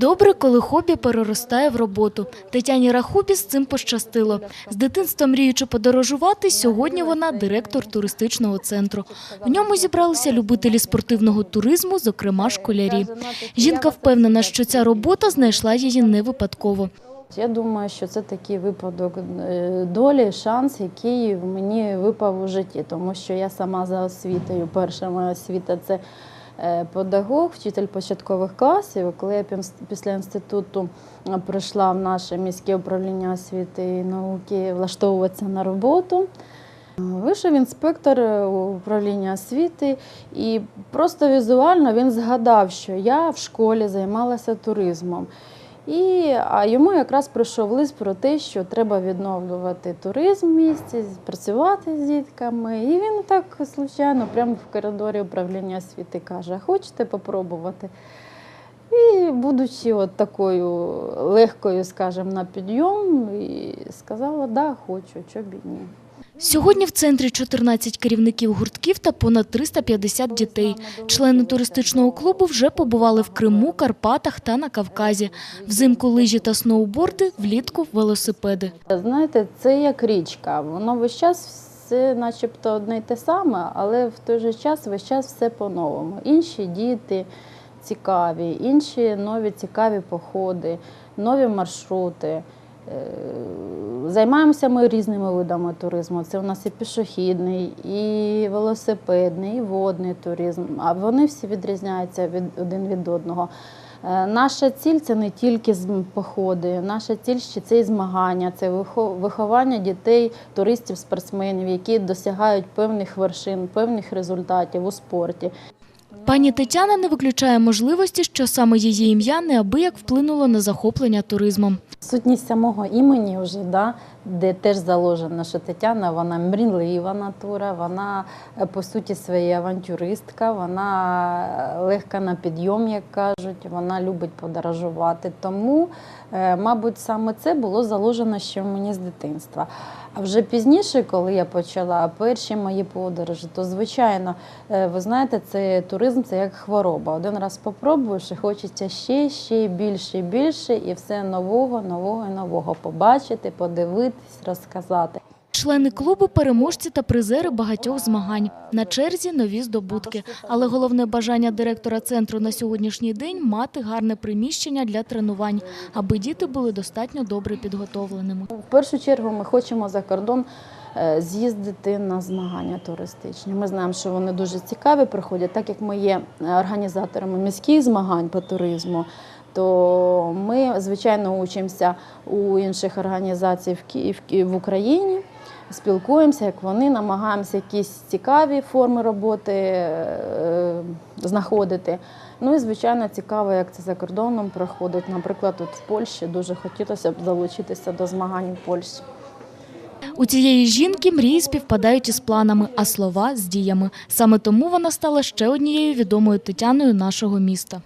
Добре, коли хобі переростає в роботу. Тетяні Рахубі з цим пощастило. З дитинства мріючи подорожувати, сьогодні вона директор туристичного центру. В ньому зібралися любителі спортивного туризму, зокрема школярі. Жінка впевнена, що ця робота знайшла її не випадково. Я думаю, що це такий випадок е, долі, шанс, який мені випав у житті, тому що я сама за освітою, перша моя освіта це педагог, вчитель початкових класів. Коли я після інституту е, прийшла в наше міське управління освіти і науки влаштовуватися на роботу. Вийшов інспектор е, управління освіти, і просто візуально він згадав, що я в школі займалася туризмом. І, а йому якраз прийшов лист про те, що треба відновлювати туризм в місті, працювати з дітками. І він так случайно, прямо в коридорі управління освіти каже: хочете попробувати? І будучи от такою легкою, скажімо, на підйом, і сказала, да, хочу, чого б і ні. Сьогодні в центрі 14 керівників гуртків та понад 350 дітей. Члени туристичного клубу вже побували в Криму, Карпатах та на Кавказі. Взимку лижі та сноуборди, влітку велосипеди. Знаєте, це як річка. Воно весь час все начебто одне й те саме, але в той же час весь час все по-новому. Інші діти цікаві, інші нові цікаві походи, нові маршрути. Займаємося ми різними видами туризму. Це у нас і пішохідний, і велосипедний, і водний туризм. А вони всі відрізняються від один від одного. Е, Наша ціль це не тільки походи, наша ціль ще це і змагання, це виховання дітей, туристів, спортсменів, які досягають певних вершин, певних результатів у спорті. Пані Тетяна не виключає можливості, що саме її ім'я неабияк вплинуло на захоплення туризмом. Сутність самого імені вже, да, де теж заложено, що Тетяна вона мрійлива натура, вона е, по суті своєї авантюристка, вона е, легка на підйом, як кажуть, вона любить подорожувати. Тому, е, мабуть, саме це було заложено ще мені з дитинства. А вже пізніше, коли я почала перші мої подорожі, то звичайно, ви знаєте, це туризм це як хвороба. Один раз попробуєш і хочеться ще, ще більше і більше, і все нового, нового і нового побачити, подивитись, розказати. Члени клубу переможці та призери багатьох змагань. На черзі нові здобутки. Але головне бажання директора центру на сьогоднішній день мати гарне приміщення для тренувань, аби діти були достатньо добре підготовленими. В першу чергу ми хочемо за кордон е, з'їздити на змагання туристичні. Ми знаємо, що вони дуже цікаві проходять, так як ми є е, організаторами міських змагань по туризму. То ми, звичайно, учимося у інших організацій в Україні, спілкуємося, як вони, намагаємося якісь цікаві форми роботи е, знаходити. Ну і звичайно цікаво, як це за кордоном проходить. Наприклад, тут в Польщі дуже хотілося б залучитися до змагань в Польщі. У цієї жінки мрії співпадають із планами, а слова з діями. Саме тому вона стала ще однією відомою Тетяною нашого міста.